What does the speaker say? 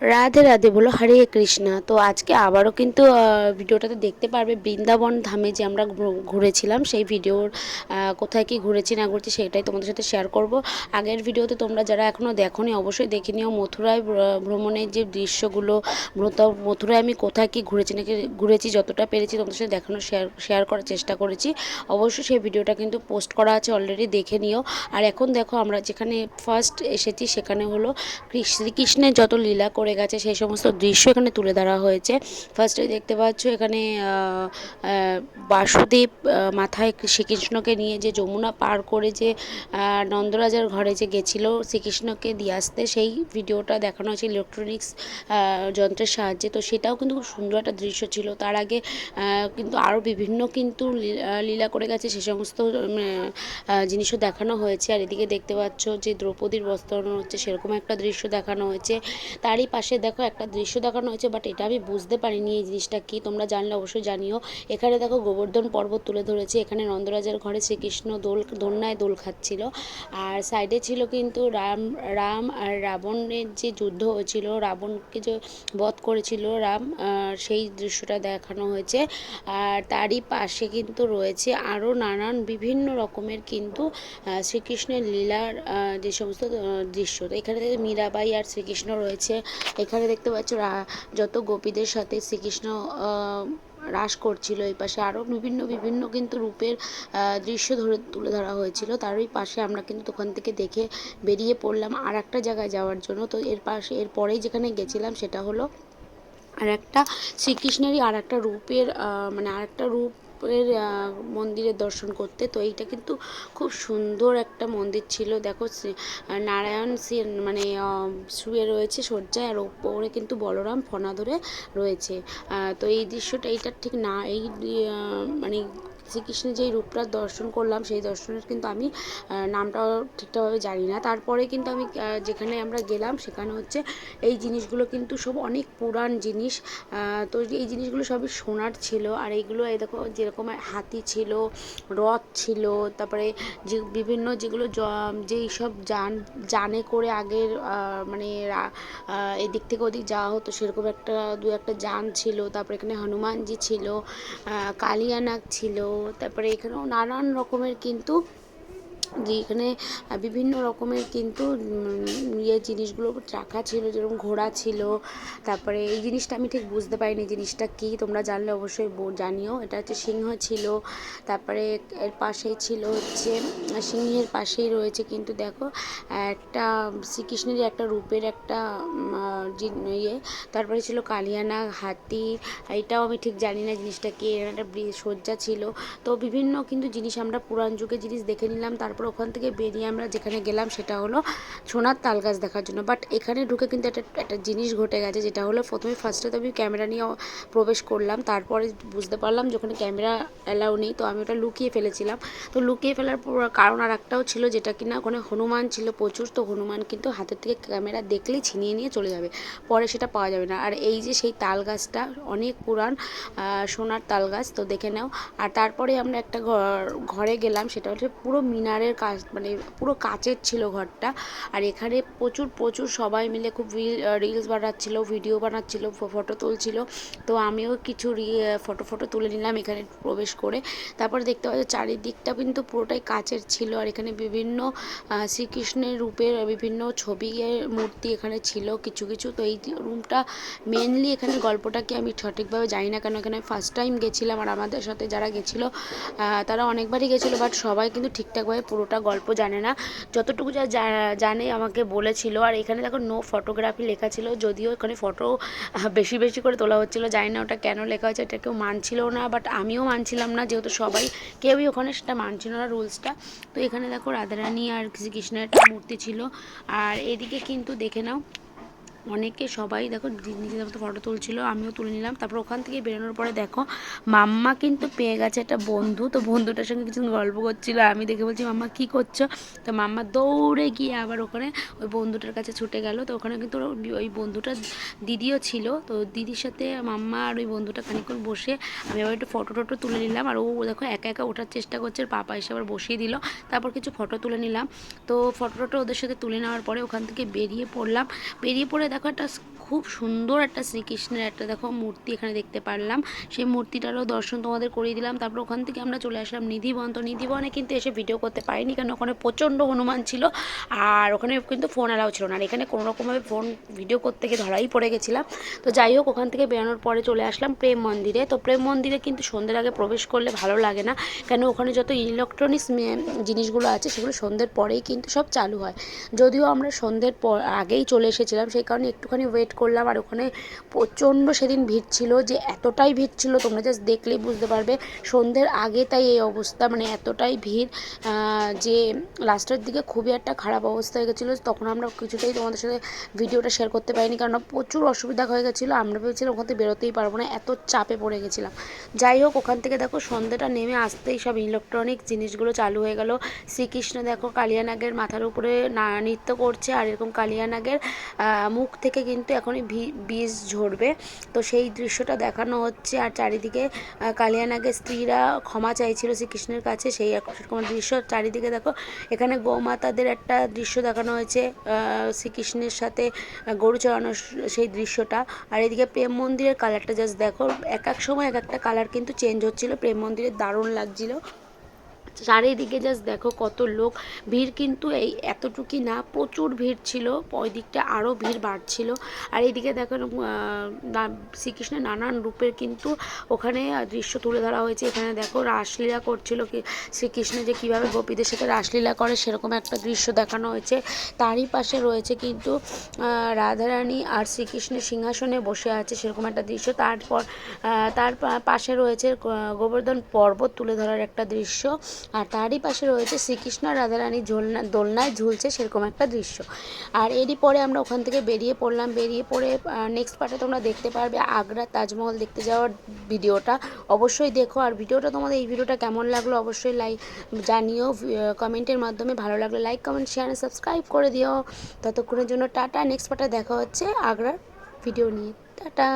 রাধে রাধে বলো, হরে কৃষ্ণা। তো আজকে আবারও কিন্তু ভিডিওটাতে দেখতে পারবে বৃন্দাবন ধামে যে আমরা ঘুরেছিলাম, সেই ভিডিওর কোথায় কি ঘুরেছি না ঘুরেছি সেটাই তোমাদের সাথে শেয়ার করব। আগের ভিডিওতে তোমরা যারা এখনও দেখোনি, অবশ্যই দেখে নিও মথুরায় ভ্রমণের যে দৃশ্যগুলো মথুরায় আমি কোথায় কি ঘুরেছি নাকি ঘুরেছি, যতটা পেরেছি তোমাদের সাথে দেখানো শেয়ার শেয়ার করার চেষ্টা করেছি। অবশ্যই সেই ভিডিওটা কিন্তু পোস্ট করা আছে অলরেডি দেখে নিও। আর এখন দেখো আমরা যেখানে ফার্স্ট এসেছি, সেখানে হলো কৃষ- শ্রীকৃষ্ণের যত লীলা করে গেছে, সেই সমস্ত দৃশ্য এখানে তুলে ধরা হয়েছে। ফার্স্টে দেখতে পাচ্ছ এখানে বাসুদেব মাথায় শ্রীকৃষ্ণকে নিয়ে যে যমুনা পার করে যে নন্দরাজার ঘরে যে গেছিল, শ্রীকৃষ্ণকে দিয়ে আসতে সেই ভিডিওটা দেখানো হয়েছে ইলেকট্রনিক্স যন্ত্রের সাহায্যে। তো সেটাও কিন্তু খুব সুন্দর একটা দৃশ্য ছিল। তার আগে কিন্তু আরও বিভিন্ন কিন্তু লীলা করে গেছে, সে সমস্ত জিনিসও দেখানো হয়েছে। আর এদিকে দেখতে পাচ্ছ যে দ্রৌপদীর বস্ত্র হচ্ছে, সেরকম একটা দৃশ্য দেখানো হয়েছে। তারই পাশে দেখো একটা দৃশ্য দেখানো হয়েছে বাট এটা আমি বুঝতে পারিনি এই জিনিসটা কি। তোমরা জানলে অবশ্যই জানিও। এখানে দেখো গোবর্ধন পর্বত তুলে ধরেছে। এখানে নন্দরাজের ঘরে শ্রীকৃষ্ণ দোল, দোলনায় দোল খাচ্ছিল। আর সাইডে ছিল কিন্তু রাম রাম আর রাবণের যে যুদ্ধ হয়েছিল, রাবণকে যে বধ করেছিল রাম সেই দৃশ্যটা দেখানো হয়েছে। আর তারই পাশে কিন্তু রয়েছে আরও নানান বিভিন্ন রকমের কিন্তু শ্রীকৃষ্ণের লীলার যে সমস্ত দৃশ্য। তো এখানে মীরাবাই আর শ্রীকৃষ্ণ রয়েছে। এখানে দেখতে পাচ্ছ যত গোপীদের সাথে শ্রীকৃষ্ণ রাস করছিল এই পাশে আরও বিভিন্ন বিভিন্ন কিন্তু রূপের দৃশ্য ধরে তুলে ধরা হয়েছিল। তারই পাশে আমরা কিন্তু ওখান থেকে দেখে বেরিয়ে পড়লাম আর একটা জায়গায় যাওয়ার জন্য। তো এর পাশে এর পরেই যেখানে গেছিলাম সেটা হলো আর একটা শ্রীকৃষ্ণেরই আর একটা রূপের মানে আর একটা আহ, মন্দিরের দর্শন করতে। তো এইটা কিন্তু খুব সুন্দর একটা মন্দির ছিল। দেখো নারায়ণ মানে শুয়ে রয়েছে শয্যায় আর ওপরে কিন্তু বলরাম ফনা ধরে রয়েছে। তো এই দৃশ্যটা এইটার ঠিক না, এই মানে শ্রীকৃষ্ণের যেই রূপটার দর্শন করলাম, সেই দর্শনের কিন্তু আমি নামটাও ঠিকঠাকভাবে জানি না। তারপরে কিন্তু আমি যেখানে আমরা গেলাম সেখানে হচ্ছে এই জিনিসগুলো কিন্তু সব অনেক পুরান জিনিস। তো এই জিনিসগুলো সবই সোনার ছিল। আর এইগুলো, এই দেখো, যেরকম হাতি ছিল, রথ ছিল, তারপরে যে বিভিন্ন যেগুলো যেই সব যান, যানে করে আগের মানে এদিক থেকে ওদিক যাওয়া হতো, সেরকম একটা, দু একটা যান ছিল। তারপরে এখানে হনুমানজি ছিল কালিয়ানাগ ছিল তারপরে এখানেও নানান রকমের কিন্তু যে এখানে আহ, বিভিন্ন রকমের কিন্তু ইয়ে জিনিসগুলো রাখা ছিল যেরকম ঘোড়া ছিল। তারপরে এই জিনিসটা আমি ঠিক বুঝতে পারিনি জিনিসটা কি তোমরা জানলে অবশ্যই জানিও। এটা হচ্ছে সিংহ ছিল। তারপরে এর পাশেই ছিল হচ্ছে সিংহের পাশেই রয়েছে কিন্তু দেখো একটা শ্রীকৃষ্ণের একটা রূপের একটা ইয়ে। তারপরে ছিল কালিয়ানা হাতি। এটাও আমি ঠিক জানি না জিনিসটা কি একটা সজ্জা ছিল। তো বিভিন্ন কিন্তু জিনিস আমরা পুরান যুগে জিনিস দেখে নিলাম। তারপর ওখান থেকে বেরিয়ে আমরা যেখানে গেলাম সেটা হলো সোনার তাল গাছ দেখার জন্য। বাট এখানে ঢুকে কিন্তু একটা একটা জিনিস ঘটে গেছে, যেটা হলো প্রথমে ফার্স্টে তো আমি ক্যামেরা নিয়ে প্রবেশ করলাম, তারপরে বুঝতে পারলাম যে ওখানে ক্যামেরা অ্যালাউ নেই, তো আমি ওটা লুকিয়ে ফেলেছিলাম। তো লুকিয়ে ফেলার কারণ আর একটাও ছিল যেটা কিনা ওখানে হনুমান ছিল প্রচুর, তো হনুমান কিন্তু হাতের থেকে ক্যামেরা দেখলেই ছিনিয়ে নিয়ে চলে যাবে, পরে সেটা পাওয়া যাবে না। আর এই যে সেই তাল গাছটা, অনেক পুরান সোনার তাল গাছ, তো দেখে নাও। আর তারপরে আমরা একটা ঘর, ঘরে গেলাম, সেটা হচ্ছে পুরো মিনারের কাজ মানে পুরো কাচের ছিল ঘরটা। আর এখানে প্রচুর প্রচুর সবাই মিলে খুব রিলস বানাচ্ছিল ভিডিও বানাচ্ছিল ফটো তুলছিল। তো আমিও কিছু ফটো ফটো তুলে নিলাম এখানে প্রবেশ করে। তারপর দেখতে পাচ্ছি চারিদিকটা কিন্তু পুরোটাই কাচের ছিল। আর এখানে বিভিন্ন শ্রীকৃষ্ণের রূপের বিভিন্ন ছবি মূর্তি এখানে ছিল কিছু কিছু। তো এই রুমটা মেনলি এখানে গল্পটা কি আমি সঠিকভাবে জানি না কেন এখানে ফার্স্ট টাইম গেছিলাম। আর আমাদের সাথে যারা গেছিল তারা অনেকবারই গেছিল বাট সবাই কিন্তু ঠিকঠাকভাবে পুরোটা গল্প জানে না। যতটুকু যা জানে আমাকে বলেছিল। আর এখানে দেখো নো ফটোগ্রাফি লেখা ছিল। যদিও এখানে ফটো বেশি বেশি করে তোলা হচ্ছিল, জানি না ওটা কেন লেখা হয়েছে, এটা কেউ মানছিল না বাট আমিও মানছিলাম না, যেহেতু সবাই কেউই ওখানে সেটা মানছিল না রুলসটা তো এখানে দেখো রাধারানী আর শ্রীকৃষ্ণের একটা মূর্তি ছিল। আর এদিকে কিন্তু দেখে নাও অনেকে সবাই দেখো নিজেদের মতো ফটো তুলছিল, আমিও তুলে নিলাম। তারপর ওখান থেকে বেরোনোর পরে দেখো, মাম্মা কিন্তু পেয়ে গেছে একটা বন্ধু। তো বন্ধুটার সঙ্গে কিছু গল্প করছিল, আমি দেখে বলছি, মাম্মা, কি করছ? তো মাম্মা দৌড়ে গিয়ে আবার ওখানে ওই বন্ধুটার কাছে ছুটে গেল। তো ওখানে কিন্তু ওই বন্ধুটার দিদিও ছিল। তো দিদির সাথে মাম্মা আর ওই বন্ধুটা খানিকক্ষণ বসে আমি আবার একটু ফটো টটো তুলে নিলাম। আর ও দেখো একা একা ওঠার চেষ্টা করছে পাপা এসে আবার বসিয়ে দিল। তারপর কিছু ফটো তুলে নিলাম। তো ফটো টটো ওদের সাথে তুলে নেওয়ার পরে ওখান থেকে বেরিয়ে পড়লাম। বেরিয়ে পড়ে একটা খুব সুন্দর একটা শ্রীকৃষ্ণের একটা, দেখো, মূর্তি এখানে দেখতে পারলাম। সেই মূর্তিটারও দর্শন তোমাদের করিয়ে দিলাম। তারপর ওখান থেকে আমরা চলে আসলাম নিধিবন। তো নিধিবনে কিন্তু এসে ভিডিও করতে পারিনি কারণ ওখানে প্রচণ্ড হনুমান ছিল আর ওখানে কিন্তু ফোন অ্যালাউ ছিল না। আর এখানে কোনো রকমভাবে ফোন ভিডিও করতে গিয়ে ধরাই পড়ে গেছিলাম। তো যাই হোক, ওখান থেকে বেরোনোর পরে চলে আসলাম প্রেম মন্দিরে। তো প্রেম মন্দিরে কিন্তু সন্ধ্যের আগে প্রবেশ করলে ভালো লাগে না। কেন ওখানে যত ইলেকট্রনিক্স জিনিসগুলো আছে সেগুলো সন্ধ্যের পরেই কিন্তু সব চালু হয়। যদিও আমরা সন্ধ্যের পর আগেই চলে এসেছিলাম, সেই কারণে একটুখানি ওয়েট করলাম আর ওখানে প্রচণ্ড সেদিন ভিড় ছিল যে এতটাই ভিড় ছিল, তোমরা জাস্ট দেখলেই বুঝতে পারবে। সন্ধ্যের আগে তাই এই অবস্থা মানে এতটাই ভিড় যে লাস্টের দিকে খুবই একটা খারাপ অবস্থা হয়ে গেছিল। তখন আমরা কিছুতেই তোমাদের সাথে ভিডিওটা শেয়ার করতে পারিনি, কারণ প্রচুর অসুবিধা হয়ে গেছিল। আমরা ভেবেছিলাম ওখান থেকে বেরোতেই পারব না, এত চাপে পড়ে গেছিলাম। যাই হোক, ওখান থেকে দেখো সন্ধ্যেটা নেমে আসতেই সব ইলেকট্রনিক জিনিসগুলো চালু হয়ে গেল। শ্রীকৃষ্ণ দেখো কালিয়ানাগের মাথার উপরে নৃত্য করছে, আর এরকম কালিয়ানাগের মুখ থেকে কিন্তু এখনই ভি- বীজ ঝরবে। তো সেই দৃশ্যটা দেখানো হচ্ছে আর চারিদিকে কালিয়ানাগের স্ত্রীরা ক্ষমা চাইছিল শ্রীকৃষ্ণের কাছে। সেই সেরকম দৃশ্য চারিদিকে দেখো। এখানে গৌমাতাদের একটা দৃশ্য দেখানো হয়েছে শ্রীকৃষ্ণের সাথে গরু চড়ানোর সেই দৃশ্যটা। আর এদিকে প্রেম মন্দিরের কালারটা জাস্ট দেখো। এক এক সময় এক একটা কালার কিন্তু চেঞ্জ হচ্ছিল। প্রেম মন্দিরে দারুণ লাগছিল। চারিদিকে জাস্ট দেখো কত লোক। ভিড় কিন্তু এই এতটুকুই না, প্রচুর ভিড় ছিল। ওই দিকটা আরও ভিড় বাড়ছিল। আর এইদিকে দেখো শ্রীকৃষ্ণের নানান রূপের কিন্তু ওখানে দৃশ্য তুলে ধরা হয়েছে। এখানে দেখো রাসলীলা করছিল কি, শ্রীকৃষ্ণ যে কীভাবে গোপীদের সাথে রাসলীলা করে সেরকম একটা দৃশ্য দেখানো হয়েছে। তারই পাশে রয়েছে কিন্তু রাধারানী আর শ্রীকৃষ্ণের সিংহাসনে বসে আছে সেরকম একটা দৃশ্য। তারপর তার পাশে রয়েছে গোবর্ধন পর্বত তুলে ধরার একটা দৃশ্য। আর তারই পাশে রয়েছে শ্রীকৃষ্ণ রাধারানী ঝোলনা দোলনায় ঝুলছে সেরকম একটা দৃশ্য। আর এরই পরে আমরা ওখান থেকে বেরিয়ে পড়লাম। বেরিয়ে পড়ে নেক্সট পার্টে তোমরা দেখতে পারবে আগ্রা তাজমহল দেখতে যাওয়ার ভিডিওটা। অবশ্যই দেখো। আর ভিডিওটা তোমাদের এই ভিডিওটা কেমন লাগল অবশ্যই লাইক জানিও। কমেন্টের মাধ্যমে ভালো লাগলে লাইক কমেন্ট শেয়ার সাবস্ক্রাইব করে দিও। ততক্ষণের জন্য টাটা। নেক্সট পার্টে দেখা হচ্ছে আগ্রার ভিডিও নিয়ে। টাটা!